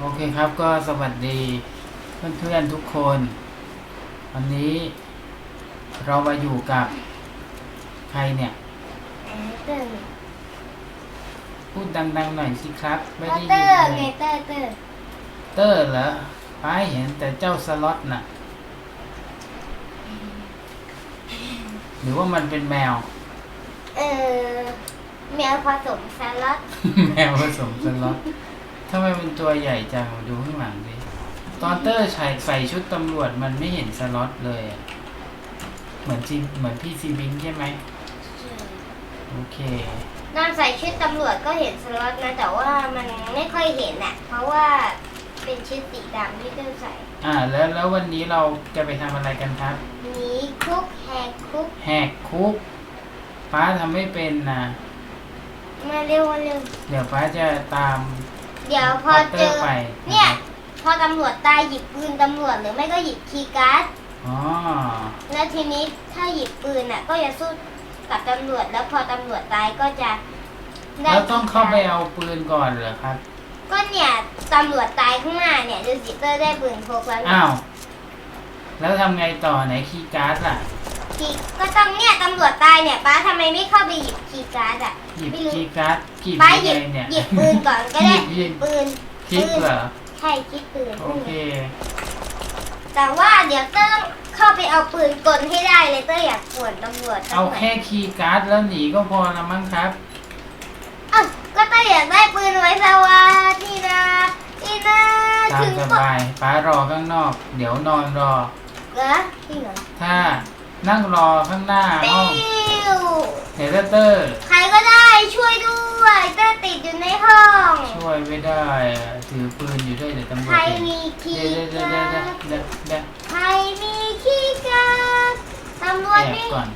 โอเคครับก็สวัสดีเพื่อนๆทุกคน วันนี้เรามาอยู่กับใครเนี่ยเออเตอร์พูดดังๆหน่อยสิครับ ไม่ได้เตยิอนร์เลไงยเตอร์เตอร์เตอร์เหรอป้าเห็นแต่เจ้าสล็อตน่ะ หรือว่ามันเป็นแมว เออแมวผสมสลัดแมวผสมสล็อต ทำไมมันตัวใหญ่จังดูข้างหลังดิตอนเตอร์ใส่ใส่ชุดตำรวจมันไม่เห็นสล็อตเลยอะเหมือนจีเหมือนพี่ซีบิงใช่ไหมโอเคนอนใส่ชุดตำรวจก็เห็นสล็อตนะแต่ว่ามันไม่ค่อยเห็นอะเพราะว่าเป็นชุดสีดำที่เตอร์ใส่อ่า แล้วแล้ววันนี้เราจะไปทำอะไรกันครับหนีคุกแหกคุกแหกคุกป้าทำไม่เป็นนะมาเร็วมาเร็วเดี๋ยวป้าจะตาม เดี๋ยวพอพอตเตเจอร์อไปเนี่ยนะครับพอตำรวจตายหยิบปืนตำรวจหรือไม่ก็หยิบคีย์การ์ดอ๋อแล้วทีนี้ถ้าหยิบปืนอะ ก็จะสู้กับตำรวจแล้วพอตำรวจตายก็จะด้แล้วต้องเข้าไปคีย์กร์ดเอาปืนก่อนเหรอครับ ก็เนี่ยตำรวจตายข้างหน้าเนี่ยดูสิเตอร์ได้ปืนพกแล้วเนี่ยอ้าว แล้วทำไงต่อไหนคีย์การ์ดล่ะ คีย์ก็ต้องเนี่ยตำรวจตายเนี่ยป้าทำไมไม่เข้าไปหยิบคีย์การ์ดอะห ยิบไม่รู้คีย์การ์ดหยิบป้าหยัยิงบไงเนี่ยหยิบปืนก่อนก็ได้หยิบหยิบปืนคลิกเหรอใช่คิดปืน โอเคแต่ว่าเดี๋ยวเตอร์ต้องเข้าไปเอาปืนกลให้ได้เลยเตอร์อยากปวดตำรวจเอาแค่คีย์การ์ดแล้วหนีก็พอละมั้งครับอ้าวก็เตอร์อยากได้ปืนไว้สวัสดีนะนี่นะตามถึงสก็บายป้ารอข้างนอก เดี๋ยวนอนรอ เหรอจริงเหรอถ้า นั่งรอข้างหน้าปิ้ห้องวเดี๋ยวเตอร์ ใครก็ได้ช่วยด้วยเตอร์ติดอยู่ในห้อง ช่วยไม่ได้อะถือปืนอยู่ด้วยเดี๋ยวตำรวใคจรเห็นมีคีเดี๋ยวย์เดี๋ยวกาเดี๋ยวร์เดี๋ยวดเดี๋ยวเดี๋ยวใครมีคีย์การ์ดตำรวแอจบมีก่อน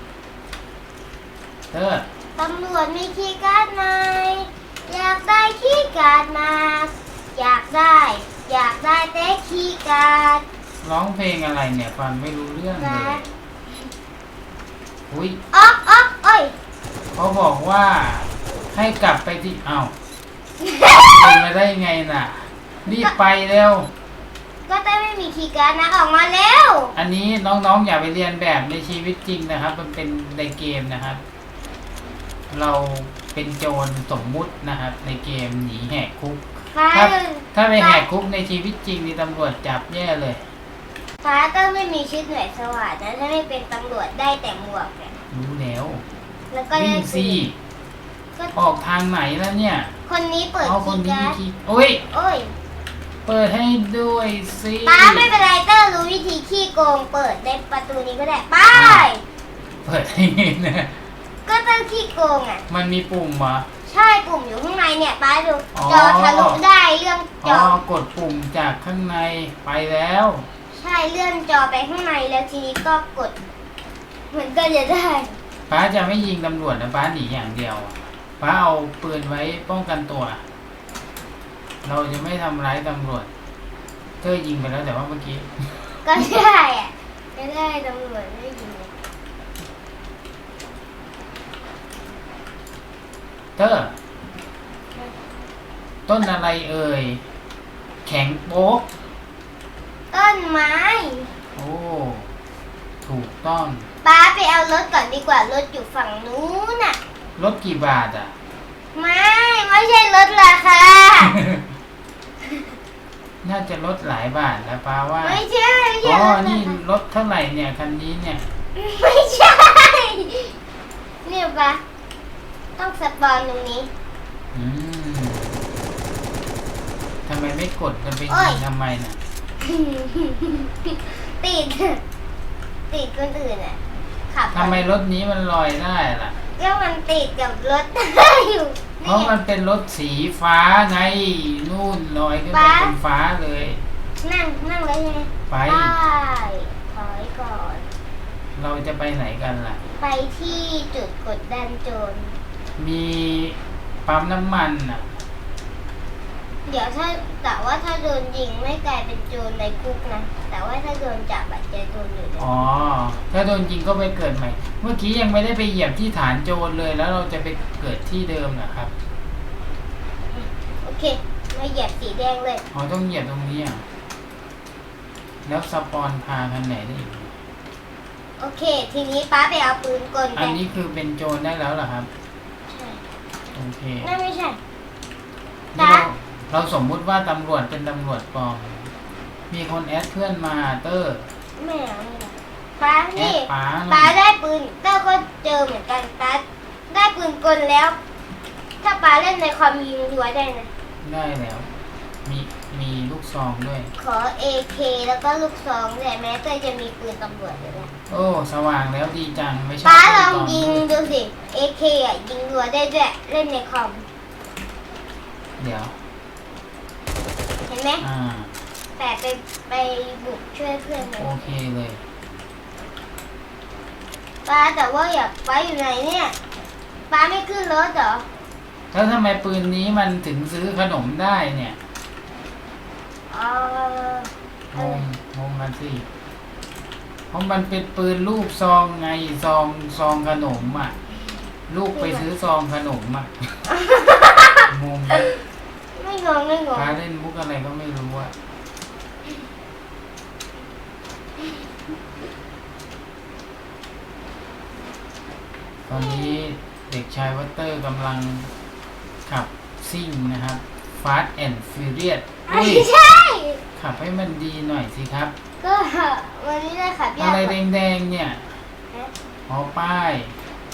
เตอร์ตำรวจมีคีย์การ์ดไหมอยากได้คีย์การ์ดมา อยากได้ อยากได้แต่คีย์การ์ดร้องเพลงอะไรเนี่ยฟังไม่รู้เรื่องเลนะย อุ้ยอ๊อกอ๊อกเอ้ยเขาบอกว่าให้กลับไปที่เอ้าเดินมาได้ไงน่ะ รีบไปเร็ว ก็เต้ไม่มีคีย์การ์ดนะออกมาเร็ว อันนี้น้องๆอย่าไปเรียนแบบในชีวิตจริงนะครับ มันเป็นในเกมนะครับ เราเป็นโจรสมมุตินะครับ ในเกมหนีแหกคุก ฟ้าถ้าถ้าไปแหกคุกในชีวิตจริงนี่ตำรวจจับแย่เลย ฟ้าเต้ไม่มีชุดหน่วยสวัสดนะถ้าไม่เป็นตำรวจได้แต่หมวกเนี่ย รู้แล้วแล้วก็วิ่ได้งปืสินก็ออกทางไหนแล้วเนี่ยคนนี้เปิดเอาคคีนย์นี้การ์ดทีโอ้ย โอ้ย เปิดให้ด้วยสิป้าไม่เป็นไรเตอร์รู้วิธีขี้โกง เปิดได้ประตูนี้ก็ได้ไป้าเปิดให้นะก็เตอร์ขี้โกงอะ มันมีปุ่มเหรอใช่ปุ่มอยู่ข้างในเนี่ยป้าดูอ๋อจอทะลุได้เรื่องจอ๋ออกดปุ่มจากข้างในไปแล้ว ใช่เลื่อนจอไปข้างในแล้วทีนี้ก็กด เหมือนก็จะได้ป้าจะไม่ยิงตำรวจนะป้าหนีอย่างเดียวอะป้าเอาปืนไว้ป้องกันตัว เราจะไม่ทำร้ายตำรวจเธอยิงไปแล้วแต่ว่าเมื่อกี้ก็ได้อะจะได้ตำรวจไม่ยิงเธอต้นอะไรเอ่ย แข็งโป๊กต้นไม้ โอ้ ถูกต้อง ป้าไปเอารถก่อนดีกว่ารถอยู่ฝั่งนู้นน่ะรถกี่บาทอะ ไม่ไม่ใช่รถราคา น่าจะลดหลายบาทนะป้าว่าไม่ใช่ไม่ใช่อ๋อรถรานี่คารถเท่าไหร่เนี่ยคันนี้เนี่ย ไม่ใช่ เนี่ยปะต้องสปอนตรงนี้ อืมทำไมไม่กดกันไปโอ้ยิยงทำไมน่ะติด ติดคนอื่นอะ ขับทำไมรถนี้มันลอยได้ล่ะแล้วมันติดกับรถ อยู่เพนี่ราะมันเป็นรถสีฟ้าไงนู่นลอยขึ้นไปฟ้าเป็นฟ้าเลยนั่งนั่งเลยใช่ไหมไปถอยก่อน เราจะไปไหนกันล่ะ ไปที่จุดกดดันโจรมีปั๊มน้ำมันอะ เดี๋ยวถ้าแต่ว่าถ้าโดนยิงไม่กลายเป็นโจรในคุกนะ แต่ว่าถ้าโดนจับอาจจะโดนอยู่ในอ๋อ ถ้าโดนยิงก็ไปเกิดใหม่ เมื่อกี้ยังไม่ได้ไปเหยียบที่ฐานโจรเลยแล้วเราจะไปเกิดที่เดิมนะครับ โอเคมมาเหยียบสีแดงเลย อ๋อต้องเหยียบตรงนี้อะ แล้วสปอนพาคันไหนได้อีกโอเค ทีนี้ป้าไปเอาปืนกลอัไปนนี้คือเป็นโจรได้แล้วเหรอครับใช่โอเค นั่นไม่ใช่นี่เราจ๊ะ เราสมมุติว่าตำรวจเป็นตำรวจปลอม มีคนแอดเพื่อนมาเตอร์ไม่เอาไม่เอาป้าแอนี่ดป๋าป้านะได้ปืนเต้าก็เจอเหมือนกันป้าได้ปืนกลแล้ว ถ้าป้าเล่นในคอมยิงรัวได้นะ ได้แล้ว มีมีลูกซองด้วย ขอ AK แล้วก็ลูกซองด้วยแม้เต้ยจะมีปืนตำรวจอยู่แล้วโอ้สว่างแล้วดีจังไม่ใช่ป้าปืนลองปมยิงด้วยดูสิ AK อะยิงรัวได้ด้วยเล่นในคอม เดี๋ยวเห็น ไหมอ่าแต่ไปไปบุกช่วยเพื่อนไงโอเคเลยป้าแต่ว่าอยากป้าอยู่ไหนเนี่ยป้าไม่ขึ้นรถเหรอแล้วทำไมปืนนี้มันถึงซื้อขนมได้เนี่ยเอองงงงกันสิเพราะมันเป็นปืนรูปซองไงซองซองขนมอะ ลูกไปซื้อซองขนมอะงง ไม่งงไม่งง พาเล่นมุกอะไรก็ไม่รู้อะตอนนี้เด็กชายวัตเตอร์กำลังขับซิ่งนะครับ Fast and Furious ไม่อุ้ยใช่ ขับให้มันดีหน่อยสิครับ ก็วันนี้ได้ขับยาอะไรกแดงๆเนี่ยอ๋อป้าย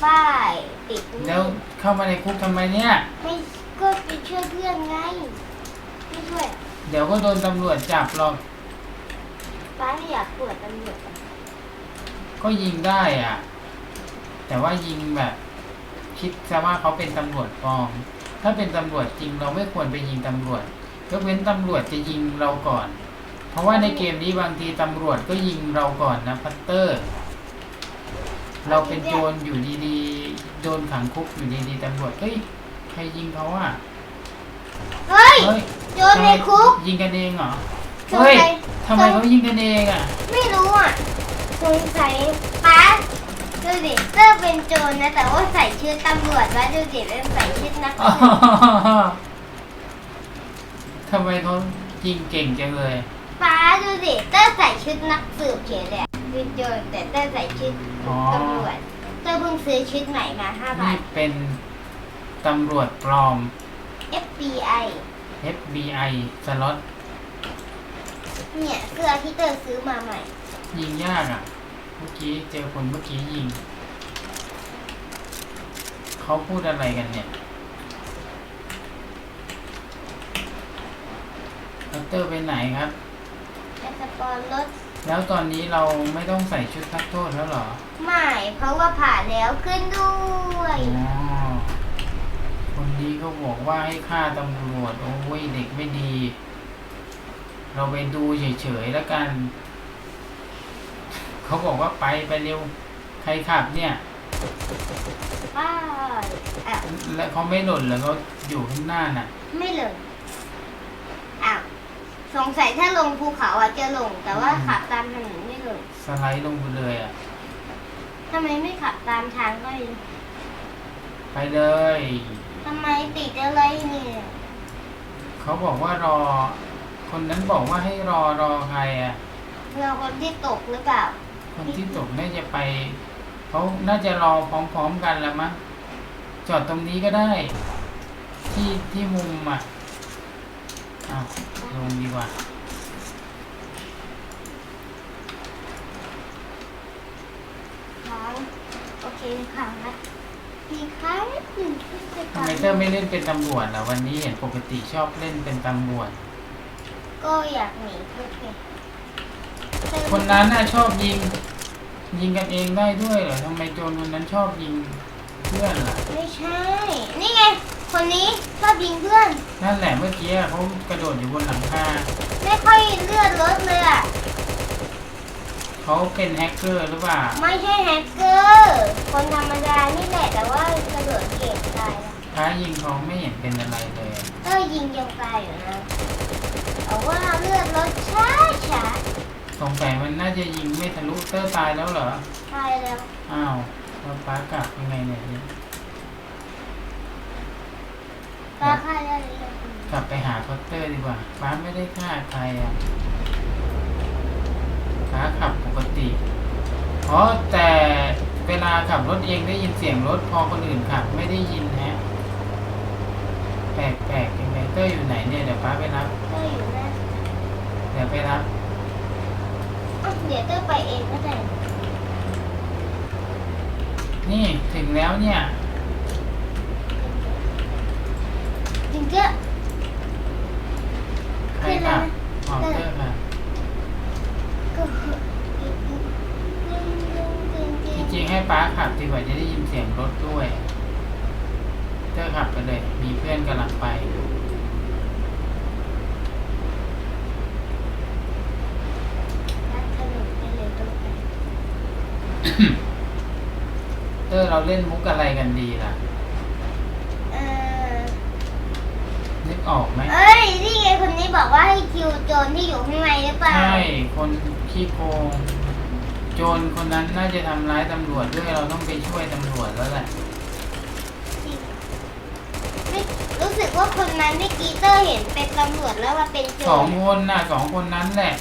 ป้ายติดนี่แล้วเข้ามาในคุกทำไมเนี่ย ไม่ ก็ไปช่วยเพื่อนไงไม่ช่วยเดี๋ยวก็โดนตำรวจจับหรอก ป้าไม่อยากปวดตำรวจอะก็ยิงได้อะ แต่ว่ายิงแบบ คิดซะว่าเขาเป็นตำรวจปลอม ถ้าเป็นตำรวจจริงเราไม่ควรไปยิงตำรวจยกเว้นตำรวจจะยิงเราก่อน เพราะว่าในเกมนี้บางทีตำรวจก็ยิงเราก่อนนะพัตเตอร์ เราเป็นโจรอยู่ดีๆ โดนขังคุกอยู่ดีๆตำรวจเฮ้ยใครยิงเขาอะเฮ้ย เฮ้ยโจรในคุก ยิงกันเองเหรอสงสัยเฮ้ยทำไมเขายิงกันเองอะ ไม่รู้อะสงสัยป้าดูดิเตอร์เป็นโจรนะ แต่ว่าใส่ชุดตำรวจว่าดูดิเป็นใส่ชุดนักอ๋อสืบทำไมเขายิงเก่งจังเลย ป้าดูดิเตอร์ใส่ชุดนักสืบเฉยเลยอะเป็นโจรแต่เตอร์ใส่ชุดอ๋อตำรวจเตอร์เพิ่งซื้อชุดใหม่มาห้าบานี่ทเป็น ตำรวจปลอม FBI FBI สล็อตเนี่ยเสื้อที่เตอร์ซื้อมาใหม่ ยิงยากอะ เมื่อกี้เจอคนเมื่อกี้ยิง เขาพูดอะไรกันเนี่ยดรไปไหนครับแต่สปอนรถแล้วตอนนี้เราไม่ต้องใส่ชุดนักโทษแล้วเหรอใหม่ เพราะว่าผ่านแล้วขึ้นด้วย อ๋อ คนนี้ก็บอกว่าให้ฆ่าตำรวจ โอ้ยเด็กไม่ดี เราไปดูเฉยๆแล้วกัน เขาบอกว่าไปไปเร็ว ใครขับเนี่ย ป้ายอ้าวแล้วเขาไม่หล่นแล้วเขาอยู่ข้างหน้าน่ะ ไม่ลงอ้าวสงสัยถ้าลงภูเขาอะจะลง แต่ว่าอืมขับตามถนนไม่ลงสไลด์ลงไปเลยอะทำไมไม่ขับตามทางก็ดี ไปเลย ทำไมติดอะไรเนี่ยเขาบอกว่ารอ คนนั้นบอกว่าให้รอรอใครอะ เราคนที่ตกหรือเปล่า คนที่ตกน่าจะไปเขาน่าจะรอพร้อมๆกันแล้วมั้งจอดตรงนี้ก็ได้ ที่ที่มุมอะอ้าวลงดีกว่าค้างโอเคค้างนะ มีค้างนิดหนึ่งที่จะทำไมเตอร์ไม่เล่นเป็นตำรวจล่ะวันนี้เห็นปกติชอบเล่นเป็นตำรวจ ก็อยากหนีเพื่อนไงคนนั้นน่ะชอบยิง ยิงกันเองได้ด้วยเหรอทำไมโจรคนนั้นชอบยิงเพื่อนล่ะ ไม่ใช่ นี่ไง คนนี้ชอบยิงเพื่อน นั่นแหละเมื่อกี้เขากระโดดอยู่บนหลังคา ไม่ค่อยเลือดรถเลยอะ เขาเป็นแฮกเกอร์หรือเปล่า ไม่ใช่แฮกเกอร์ คนธรรมดานี่แหละแต่ว่ากระโดดเก่งตายแล้วท้ายิงเขาไม่เห็นเป็นอะไรเลยก็ยิงยังตายอยู่นะแต่ว่าเลือดรถช้าช้าสงสัยมันน่าจะยิงไม่ทะลุเตอร์ตายแล้วเหรอ ตายแล้วอ้าวเราป้ากลับยังไงเนี่ยนี่ตาค่ายได้เลยงกลับไปหาเขาอตเตอร์ดีกว่าป้าไม่ได้ฆ่าใครอะ ป้าขับปกติอ๋อแต่เวลาขับรถเองได้ยินเสียงรถพอคนอื่นขับไม่ได้ยินฮะแปลกๆยังไงเตอร์อยู่ไหนเนี่ยเดี๋ยวป้าไปรับเตอร์อยู่หน้าเดี๋ยวไปรับอ้าวเดี๋ยวเตอร์ไปเองก็ได้นี่ถึงแล้วเนี่ยจริงก็ใครขับอ๋อเตอร์ค่ะก็ จริงจริงๆให้ป้าขับดีกว่าจะได้ยินเสียงรถด้วยเตอร์ขับไปเลย มีเพื่อนกำลังไปรัดถนนไปเลยตรงไปเตอร์เราเล่นมุกอะไรกันดีล่ะ เออ นึกออกไหมเอ้ย นี่ไงคนนี้บอกว่าให้คิวโจรที่อยู่ข้างในหรือเปล่า ใช่คนขี้โกงโจรคนนั้นน่าจะทำร้ายตำรวจด้วยเราต้องไปช่วยตำรวจแล้วแหละไม่รู้สึกว่าคนนั้นเมื่อกี้เตอร์เห็นเป็นตำรวจแล้วว่าเป็นโจสองรคนน่ะสองคนนั้นแหละ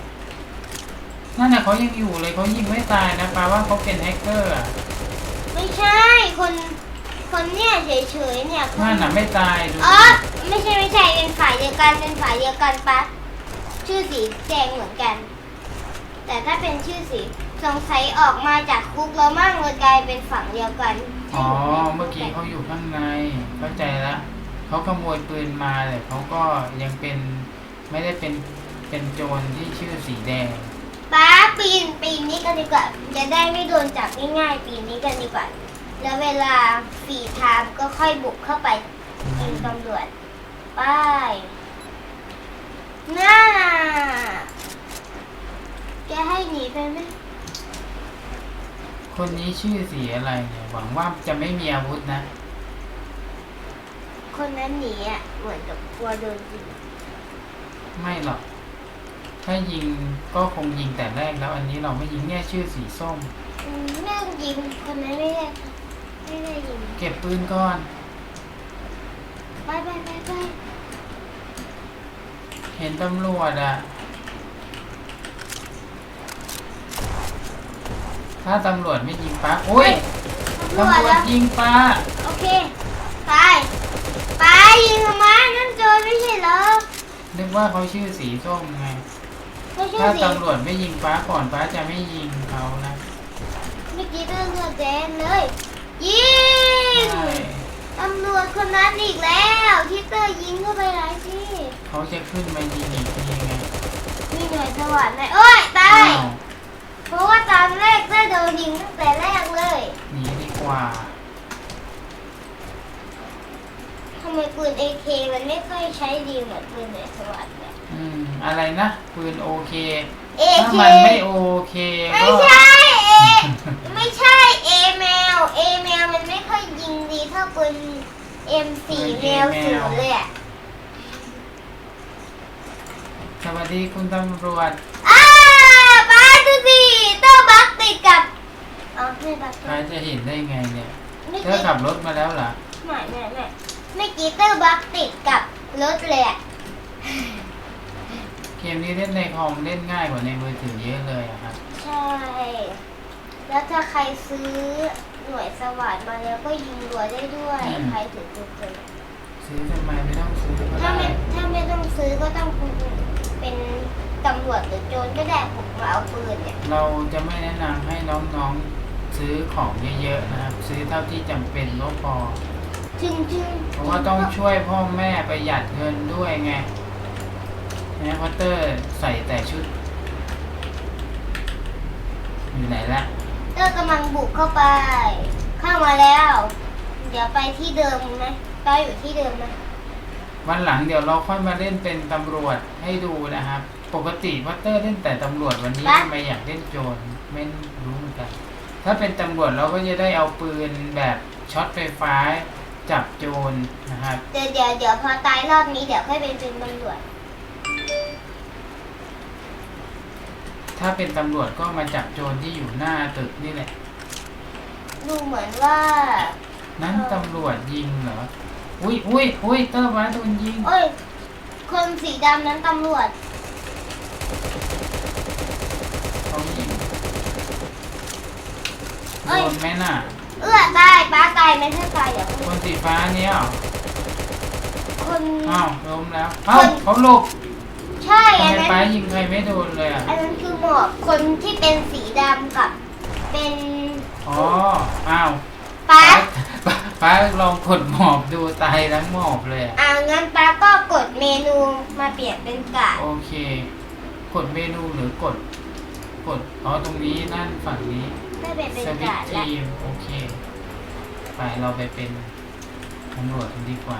นั่นน่ะเขายังอยู่เลยเขายิงไม่ตายนะแปลว่าเขาเป็นแฮกเกอร์อะไม่ใช่คน คนเนี่ยเฉยๆเนี่ยคนนั่นน่ะไม่ตายดูอ๋อ ไม่ใช่ไม่ใช่เป็นฝ่ายเดียวกันเป็นฝ่ายเดียวกันปะชื่อสีแดงเหมือนกัน แต่ถ้าเป็นชื่อสีสงสัยออกมาจากคุกแล้วมั่งเลยกลายเป็นฝั่งเดียวกันอ๋อ เมื่อกี้เขาอยู่ข้างใน เข้าใจละเขาขโมยปืนมาแต่เขาก็ยังเป็นไม่ได้เป็นเป็นโจรที่ชื่อสีแดงป้าปีนปีนนี้กันดีกว่าจะได้ไม่โดนจับง่ายๆปีนนี้กันดีกว่า แล้วเวลาฝีทางก็ค่อยบุกเข้าไปยิงตำรวจ ไป้ายน่าแกให้หนีไปไหมคนนี้ชื่อสีอะไรเนี่ย หวังว่าจะไม่มีอาวุธนะ คนนั้นหนีอะเหมือนกับกลัวโดนยิงไม่หรอก ถ้ายิงก็คงยิงแต่แรกแล้ว อันนี้เราไม่ยิงเนี่ยชื่อสีส้ม อืมแม่งยิงคนนั้นไม่ได้ไม่ได้ยิง เก็บปืนก่อน ไปไปไปไป เห็นตำรวจอะถ้าตำรวจไม่ยิงป้าโอ้ยตำรวตำจรวแล้จวยิงป้าโอเค ไป ไปยิงทำไมนั่นโจรไม่ใช่เหรอนึกว่าเขาชื่อสีส้มไง ไม่ใช่ถ้าสิตำรวจไม่ยิงป้าก่อนป้าจะไม่ยิงเขานะเมื่อกี้เรื่องเลือดแดงเลย ยิงใช่ตำรวจคนนั้นอีกแล้ว ที่เตอร์ยิงเข้าไปหลายที่ เขาจะขึ้นมายิงอีกทีไงมีหน่วยสวัสดิ์ไหมโอ้ยตาอ้ายวเพราะว่าตอนแรกได้โดนยิงตั้งแต่แรกเลยหนีดีกว่าทำไมปืน AK มันไม่ค่อยใช้ดีเหมือนปืนหน่วยสวัสดิ์เนี่ย อืมอะไรนะปืนโอเค AK ถ้ามันไม่โอเคไม่ก็ใช่เอไม่ใช่เอแมวเอแมวมันไม่ค่อยยิงดีเท่าปืน M4 แมวศูนย์เลยอะ สวัสดีคุณตำรวจอ้าป้าดูสิเตอร์บักติดกับอ๋อไม่บักป้าจะเห็นได้ไงเนี่ยไม่เธอกี้ขับรถมาแล้วเหรอไม่ไม่ไม่ไม่กี้เตอร์บักติดกับรถเลยอะเกมนี้เล่นในคอมเล่นง่ายกว่าในมือถือเยอะเลยอะครับใช่ แล้วถ้าใครซื้อหน่วยสวัสดมาแล้วก็ยิงรัวได้ด้วย ใครถือปืนเจอซื้อทำไมไม่ต้องซื้อก็ถ้าได้ไม่ถ้าไม่ต้องซื้อก็ต้อง เป็นตำรวจหรือโจรก็ได้ผมมาเอาปืนเนี่ยเราจะไม่แนะนำให้น้องๆซื้อของเยอะๆนะครับ ซื้อเท่าที่จำเป็นก็พอจึงจึงเพราะว่าต้องช่วยพ่อแม่ประหยัดเงินด้วยไงนะพัตเตอร์ใส่แต่ชุด อยู่ไหนละเตอร์กำลังบุกเข้าไป เข้ามาแล้ว เดี๋ยวไปที่เดิมไหมต้อยอยู่ที่เดิมไหม วันหลังเดี๋ยวเราค่อยมาเล่นเป็นตำรวจให้ดูนะครับ ปกติพัตเตอร์เล่นแต่ตำรวจวันนี้ทำไมอยากเล่นโจรไม่รู้เหมือนกัน ถ้าเป็นตำรวจเราก็จะได้เอาปืนแบบช็อตไฟฟ้าจับโจรนะครับเดี๋ยวเดี๋ยวเดี๋ยวพอตายรอบนี้เดี๋ยวค่อยเป็นเป็นตำรวจ ถ้าเป็นตำรวจก็มาจับโจรที่อยู่หน้าตึกนี่แหละ ดูเหมือนว่า นั้นตำรวจยิงเหรอ อุ้ยอุ้ยอุ้ยเตอร์มาโดนยิงโอ้ย คนสีดำนั้นตำรวจ เขายิงเอ้ยโดนไหมน่ะ เอื้อตายป้าตายไม่ใช่ตายเดี๋ยวคนสีฟ้าเนี่ยเหรอคน อ้าวล้มแล้วเอ้าคน เขาหลบใช่ทำอันไมนั้นป้ายิงใครไม่โดนเลยอะอันนั้นคือหมอกคนที่เป็นสีดำกับ เป็นอ๋ออ้าวป้า ป้าป้าลองกดหมอบดูตายทั้งหมอบเลยอะอ่างั้นป้าก็กดเมนูมาเปลี่ยนเป็นกาดโอเค กดเมนูหรือกด กดอ๋อตรงนี้นั่นฝั่งนี้ไม่เปลี่ยนเป็นสวิตกาดช์แล้วทีมโอเค ไปเราไปเป็นตำรวจกันดีกว่า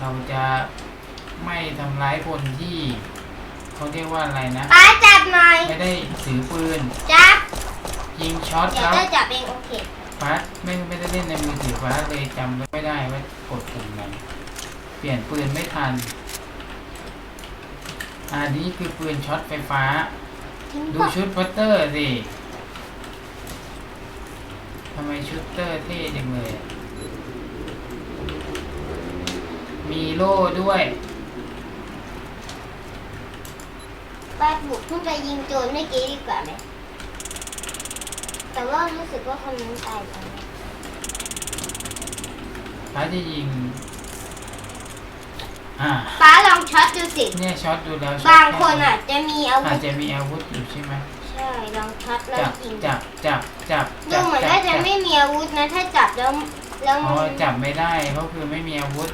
เราจะไม่ทำร้ายคนที่เขาเรียกว่าอะไรนะ ป้าจับหน่อย ไม่ได้ถือปืน จับ ยิงช็อตเดี๋ยวแล้วจะจับเองโอเคฟ้าไม่ไม่ได้เล่นในมือถือฟ้าเลยจำไม่ได้ว่ากดปุ่มไหนเปลี่ยนปืนไม่ทัน อันนี้คือปืนช็อตไฟฟ้า ทิ้งดูก่อนชุดพัตเตอร์สิทำไมชุดเตอร์เท่จังเลยอะมีโล่ด้วยป้าบุกขึ้นไปยิงโจรเมื่อกี้ดีกว่าไหม แต่ว่ารู้สึกว่าคนนั้นตายแล้วนะฟ้าจะยิง อ่าป้าลองช็อตดูสิ เนี่ยช็อตดูแล้วช็อตบางคนอะจะมีอาวุอาจธจะมีอาวุธอยู่ใช่ไหมใช่ลองช็อตแล้วจับยิงจับจับจับดูเหมือนจัน่าจะจับไม่มีอาวุธนะ ถ้าจับแล้วแล้วอ๋อจับไม่ได้เพราะคือไม่มีอาวุธ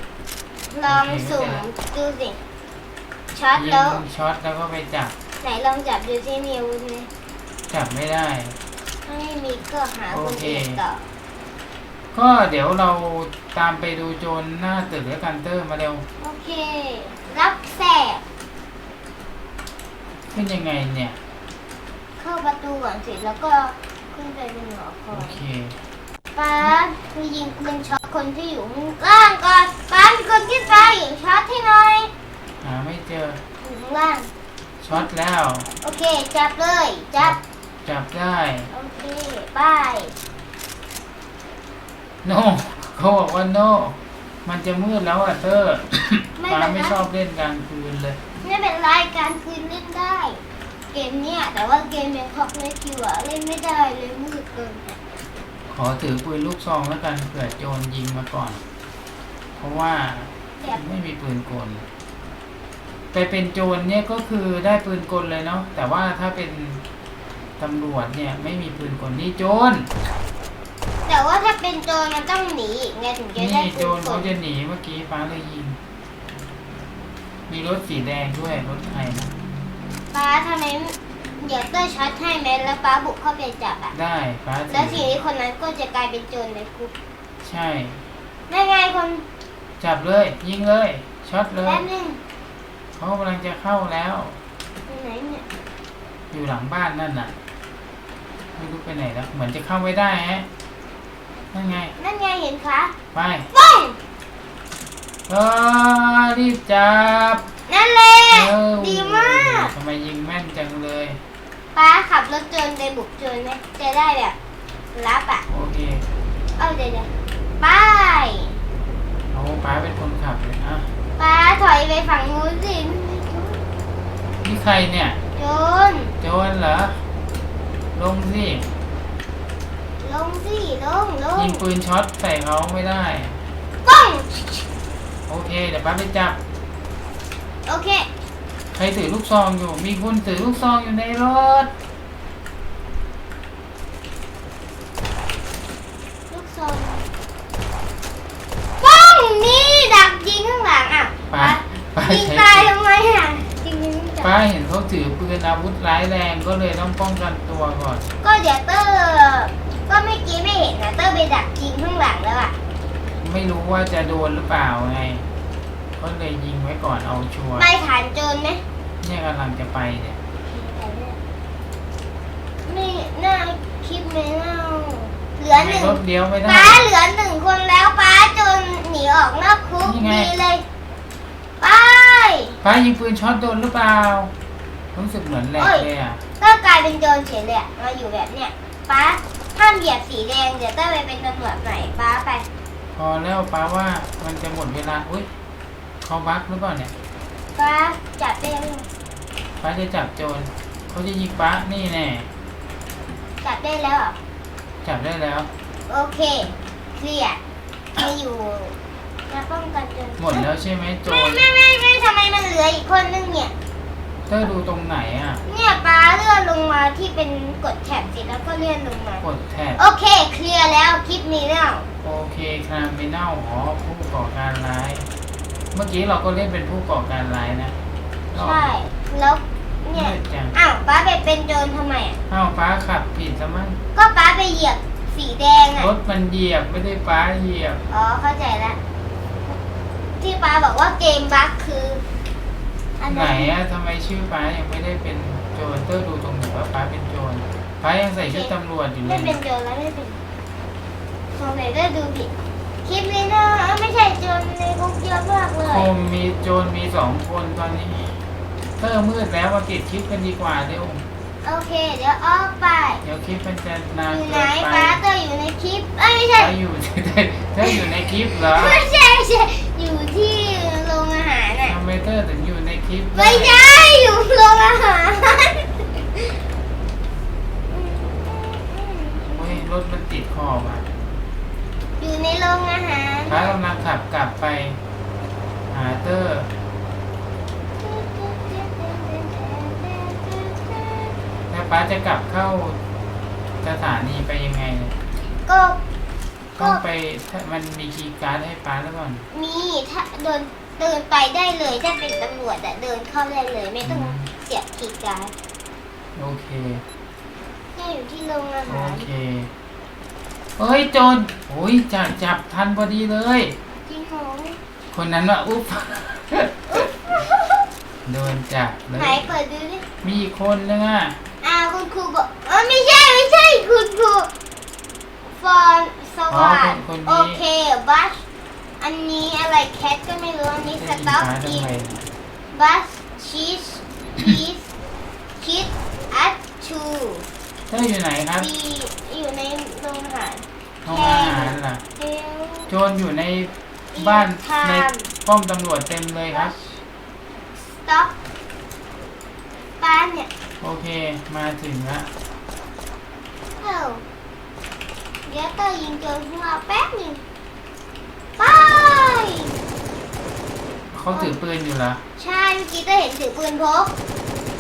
ลองสุ่มดูสิช็อตยิแล้วงช็อตแล้วก็ไปจับไหนลองจับดูซิมีอาวุธไหมจับไม่ได้ถ้า ไม่มีก็หาคนโอเคอื่นต่อก็เดี๋ยวเราตามไปดูโจรหน้าตึกแล้วกันเตอร์มาเร็วโอเค รับแสบขึ้นยังไงเนี่ย เข้าประตูก่อนสิแล้วก็ขึ้นไปบนหอคอโอยเค ป้าคือยิงปืนช็อตคนที่อยู่ข้างล่างก่อนป้ามีคนที่ตายช็อตให้หน่อยหาไม่เจออยู่ข้างล่างช็อตแล้ว โอเค จับเลย จับ จับได้ โอเคบายโนเขาบอกว่าโนมันจะมืดแล้วอะเตอร์ไม่ฟ้าเป็นไม่ไรชอบเล่นกลางคืนเลย ไม่เป็นไรการคืนเล่นได้ เกมเนี้ยแต่ว่าเกมเบงคอกในคิวอะเล่นไม่ได้เลยมืดเกินอะขอถือปืนลูกซองแล้วกันเผื่อโจรยิงมาก่อน เพราะว่าแบบไม่มีปืนกลไปเป็นโจรเนี่ยก็คือได้ปืนกลเลยเนาะแต่ว่าถ้าเป็น ตำรวจเนี่ยไม่มีปืนกลนี่โจรแต่ว่าถ้าเป็นโจรมันต้องหนีอีกไงถึงจะได้นี่โจปืรนกเขาลจะหนีเมื่อกี้ฟ้าเลยยิง มีรถสีแดงด้วยรถใครนะป้าทำไมเดี๋ยวเต้ยช็อตให้ไหมแล้วป้าบุกเข้าไปจับอะได้ฟ้าแล้วถืทีอนี้คนนั้นก็จะกลายเป็นโจรในคุกใช่นั่นไงคนจับเลย ยิงเลยช็อตเลยแป๊บนึงเขากำลังจะเข้าแล้ว อยู่ไหนเนี่ยอยู่หลังบ้านนั่นน่ะ ไม่รู้ไปไหนแล้ว เหมือนจะเข้าไม่ได้ฮะนั่นไง นั่นไงเห็นคะไปป้องเออรีบจับ นั่นแหละเออดีมากทำไมยิงแม่นจังเลยป้าขับรถโจรไปบุกโจรไหมจะได้แบบรับอะโอเคเอาเดี๋ยวเดี๋ยวไปเอาป้าเป็นคนขับเลยอะป้าถอยไปฝั่งนู้นสินี่ใครเนี่ยโจรโจรเหรอล งสิลงสิลงลงยิงปืนช็อตใส่เขาไม่ได้ ป้องโอเค เดี๋ยวป้าไปจับ โอเคใครถือลูกซองอยู่ มีคนถือลูกซองอยู่ในรถ ลูกซองป้องนี่ดักยิงข้างหลังอะป้าป้ายิงใช้ตายปืนทำไมอะ ป้าเห็นเขาถือปืนอาวุธร้ายแรงก็เลยต้องป้องกันตัวก่อน ก็เดี๋ยวเตอร์ก็เมื่อกี้ไม่เห็นนะเตอร์ไปดักยิงข้างหลังแล้วอะไม่รู้ว่าจะโดนหรือเปล่าไงก็เลยยิงไว้ก่อนเอาชัวร์ไปฐานโจรไหมเนี่ยกำลังจะไปเนี่ยไม่น่าคิดไม่เล่าเหลือหในนึ่งรถเลี้ยวไม่ได้ป้าเหลือหนึ่งคนแล้วป้าจนหนีออกนอกคุกนี่ไงดีเลยไป ป้ายิงปืนช็อตโดนหรือเปล่ารู้สึกเหมือนแหลกเลยอะก็กลายเป็นโจรเฉยเลยอะมาอยู่แบบเนี้ยป้าห้ามเหยียบสีแดงเดี๋ยวเต้ยไปเป็นตำรวจหน่อยป้าไปโออแล้วป้าว่ามันจะหมดเวลาอุ้ยเขาบักหรือเปล่าเนี่ยป้าจับได้ยังป้าจะจับโจรเขาจะยิงป้านี่แน่จับได้แล้วเหรอจับได้แล้ว โอเคเคลียร์ไม่อยู่ มาป้องกันจนหมดแล้วใช่ไหมโจไม่รไม่ไม่ไม่ทำไมมันเหลืออีกคนนึงเนี่ยเธอดูตรงไหนอะ เนี่ยป้าเลื่อนลงมาที่เป็นกดแท็บเสร็จแล้วก็เลื่อนลงมากดแท็บโอเคเคลียร์แล้วคลิปนี้แล้วโอเคคาร์มินัลอ๋อผู้ก่อการร้าย เมื่อกี้เราก็เล่นเป็นผู้ก่อการร้ายนะรอบใช่แล้วเนี่ยมืดจังอ้าวป้าไปเป็นโจรทำไมอะอ้าวป้าขับผิดซะมั้งก็ป้าไปเหยียบสีแดงอะรถมันเหยียบไม่ได้ป้าเหยียบ อ๋อเข้าใจแล้ว ที่ป้าบอกว่าเกมบั๊กคืออันไหนนั้นอะทำไมชื่อป้ายังไม่ได้เป็นโจรเตอร์ดูตรงไหนว่าป้าเป็นโจรป้ายังใส่ชุดตำรวจอยู่เลไม่ยเป็นโจรแล้วไม่เป็นสงสัยได้ดูผิดคลิปนี้นะเอ้าไม่ใช่โจรในคุกเยอะมากเลโคยมมีโจรมีสองคนตอนนี้ เตอร์มืดแล้วมาปิดคลิปกันดีกว่าเร็วโอเค เดี๋ยวออกไปเดี๋ยวคลิปมันจะนานอยู่ไหนเกินไปป้าเตออยู่ในคลิปเอ้ยไม่ใช่ ป้าอยู่ เธออยู่ในคลิปเหรอ ไม่ใช่ไม่ใช่ อยู่ที่โรงอาหารน่ะทำไมเตอร์ถึงอยู่ในคลิปไม่ใช่อยู่โรงอาหาร โอ้ยรถมันติดขอบอะอยู่ในโรงอาหารป้ากำลังขับกลับไป หาเตอร์แล้วป้าจะกลับเข้าสถานีไปยังไงเนี่ยก็ ต้ก็องไปถ้ามันมีคีย์การ์ดให้ป้าแล้วก่อนมีถ้าเดินเดินไปได้เลยถ้าเป็นตำรวจอะเดินเข้าได้เลยไม่ต้องเสียบคีย์การ์ดโอเคแค่อยู่ที่โรงอาโอหารเคเฮ้ยโจรโอ้ยจับจับทันพอดีเลย จริงเหรอคนนั้นว่าอุ๊บโดนจับเลไหนย เปิดดูดิมีอีกคนนึงอะ อ่าคุณครูบอกเออไม่ใช่ไม่ใช่คุณครูฟอน สอ๋อวัคสนดคนโอนี้เคบัสอันนี้อะไรแคทก็ไม่รู้ อันนี้สได้ยินต็อกป้าอิทำนไมบัสชีสชีสคิดอัดชูเธออยู่ไหนครับดีอยู่ในโรงอาหารห้องอาหารล่ะ เฮล โจรอยู่ในบ้านทามในป้อมตำรวจเต็มเลยครับ สต็อกบ้านเนี่ยโอเคมาถึงละ เอ้า เดี๋ยวก็ยิงโจรขึ้นมาแป๊บหนึงไป เขาถือปืนอยู่เหรอใช่เมื่อกี้ก็เห็นถือปืนพก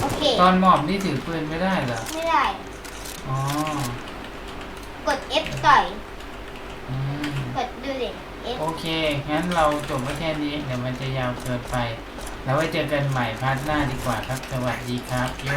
โอเค ตอนหมอบนี่ถือปืนไม่ได้เหรอ ไม่ได้ อ๋อ กด F ต่อย อืม กดดูดิ F โอเค งั้นเราจบไว้แค่นี้ เดี๋ยวมันจะยาวเกินไป แล้วไว้เจอกันใหม่พาร์ทหน้าดีกว่าครับ สวัสดีครับ โย